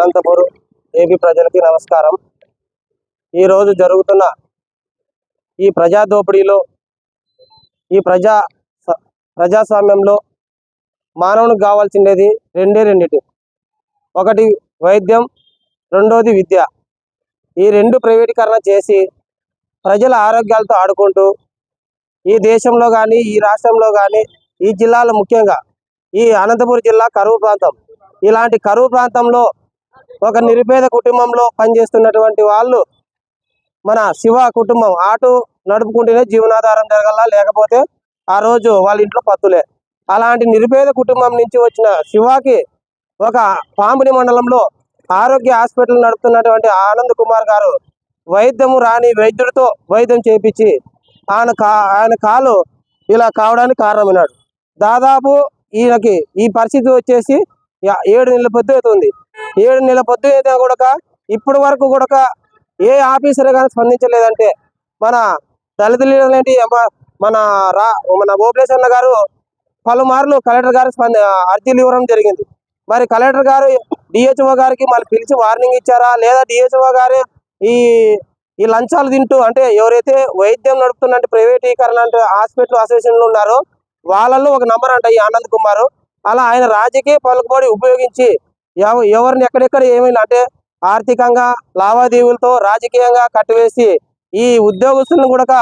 Anantapuram AP ప్రజలకి నమస్కారం. ఈరోజు జరుగుతున్న ఈ ప్రజా దోపిడీలో ఈ ప్రజా ప్రజాస్వామ్యంలో మానవునికి కావాల్సిండేది రెండే రెండిటి. ఒకటి వైద్యం రెండోది విద్య. ఈ రెండు ప్రైవేటీకరణ చేసి ప్రజల ఆరోగ్యాలతో ఆడుకుంటూ ఈ దేశంలో కానీ ఈ రాష్ట్రంలో కానీ ఈ జిల్లాలో ముఖ్యంగా ఈ అనంతపురం జిల్లా కరువు ప్రాంతం. ఇలాంటి కరువు ప్రాంతంలో ఒక నిరుపేద కుటుంబంలో పనిచేస్తున్నటువంటి వాళ్ళు మన శివ కుటుంబం ఆటో నడుపుకుంటేనే జీవనాధారం జరగల? లేకపోతే ఆ రోజు వాళ్ళ ఇంట్లో పత్తులే. అలాంటి నిరుపేద కుటుంబం నుంచి వచ్చిన శివాకి ఒక పామిడి మండలంలో ఆరోగ్య హాస్పిటల్ నడుపుతున్నటువంటి ఆనంద్ కుమార్ గారు వైద్యము రాని వైద్యుడితో వైద్యం చేపించి ఆయన కా ఆయన కాలు ఇలా కావడానికి కారణమైనాడు. దాదాపు ఈయనకి ఈ పరిస్థితి వచ్చేసి ఏడు నెలల పొద్దు అవుతుంది. ఏడు నెలల పొద్దు అయితే కూడా ఇప్పటి వరకు కూడా ఏ ఆఫీసర్ కానీ స్పందించలేదంటే మన దళితులేంటి మన రా మన ఓపలేష్ అన్న గారు పలుమార్లు కలెక్టర్ గారు స్పంద అర్జీలు ఇవ్వడం జరిగింది. మరి కలెక్టర్ గారు డిహెచ్ఓ గారికి మళ్ళీ పిలిచి వార్నింగ్ ఇచ్చారా? లేదా డిహెచ్ఓ గారు ఈ ఈ లంచాలు తింటూ అంటే ఎవరైతే వైద్యం నడుపుతున్న ప్రైవేటీకరణ అంటే హాస్పిటల్ అసోసియేషన్లు ఉన్నారో వాళ్ళల్లో ఒక నంబర్ అంట ఈ ఆనంద్ కుమార్. అలా ఆయన రాజకీయ పలుకుబడి ఉపయోగించి ఎవరిని ఎక్కడెక్కడ ఏమైనా అంటే ఆర్థికంగా లావాదేవీలతో రాజకీయంగా కట్టివేసి ఈ ఉద్యోగస్తులను కూడా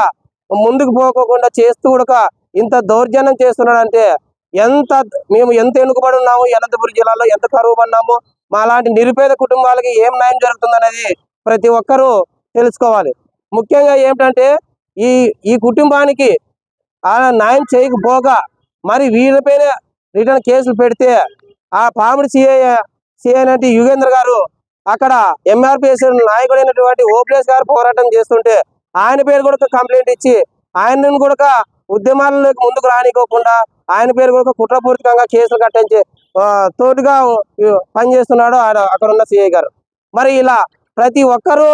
ముందుకు పోకోకుండా చేస్తూ కూడా ఇంత దౌర్జన్యం చేస్తున్నాడంటే ఎంత మేము ఎంత ఎన్నుకబడి ఉన్నాము అనంతపురం జిల్లాలో ఎంత కరువు పడినాము మా లాంటి నిరుపేద కుటుంబాలకి ఏం న్యాయం జరుగుతుందనేది ప్రతి ఒక్కరూ తెలుసుకోవాలి. ముఖ్యంగా ఏమిటంటే ఈ ఈ కుటుంబానికి ఆ న్యాయం చేయకపోగా మరి వీళ్ళపైన రిటర్న్ కేసులు పెడితే ఆ పామిడి సిఐ సిఐ అంటే యుగేంద్ర గారు. అక్కడ ఎంఆర్పిఎస్ నాయకుడైనటువంటి ఓపీఎస్ గారు పోరాటం చేస్తుంటే ఆయన పేరు కూడా కంప్లైంట్ ఇచ్చి ఆయనను కూడా ఉద్యమాలకు ముందుకు రానికోకుండా ఆయన పేరు కూడా కుట్రపూరితంగా కేసులు కట్టించి తోటిగా పనిచేస్తున్నాడు ఆయన అక్కడ ఉన్న సిఐ గారు. మరి ఇలా ప్రతి ఒక్కరూ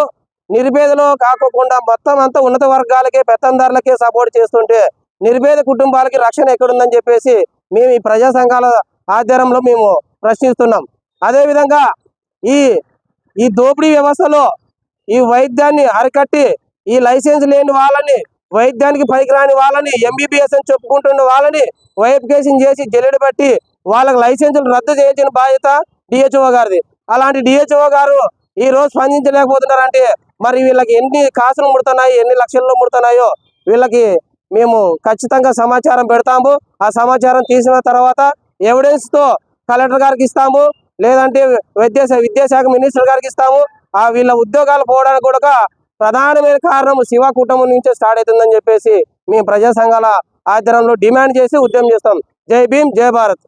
నిరుపేదలో కాకోకుండా మొత్తం అంతా ఉన్నత వర్గాలకే పెత్తందారులకే సపోర్ట్ చేస్తుంటే నిరుపేద కుటుంబాలకి రక్షణ ఎక్కడుందని చెప్పేసి మేము ఈ ప్రజా సంఘాల ఆధ్వర్యంలో మేము ప్రశ్నిస్తున్నాం. అదేవిధంగా ఈ ఈ దోపిడీ వ్యవస్థలో ఈ వైద్యాన్ని అరికట్టి ఈ లైసెన్స్ లేని వాళ్ళని వైద్యానికి పనికిరాని వాళ్ళని ఎంబీబీఎస్ అని చెప్పుకుంటున్న వాళ్ళని వైఫికేషన్ చేసి జల్లెడ బట్టి వాళ్ళకి లైసెన్సులు రద్దు చేయించిన బాధ్యత డిహెచ్ఓ గారిది. అలాంటి డిహెచ్ఓ గారు ఈ రోజు స్పందించలేకపోతున్నారంటే మరి వీళ్ళకి ఎన్ని కాసులు ముడుతున్నాయి ఎన్ని లక్షల్లో ముడుతున్నాయో వీళ్ళకి మేము ఖచ్చితంగా సమాచారం పెడతాము. ఆ సమాచారం తీసిన తర్వాత ఎవిడెన్స్తో కలెక్టర్ గారికి ఇస్తాము. లేదంటే విద్యా విద్యాశాఖ మినిస్టర్ గారికి ఇస్తాము. ఆ వీళ్ళ ఉద్యోగాలు పోవడానికి కూడా ప్రధానమైన కారణం శివ కుటుంబం నుంచే స్టార్ట్ అవుతుందని చెప్పేసి మేము ప్రజా సంఘాల ఆధ్వర్యంలో డిమాండ్ చేసి ఉద్యమం చేస్తాం. జై భీమ్ జై భారత్.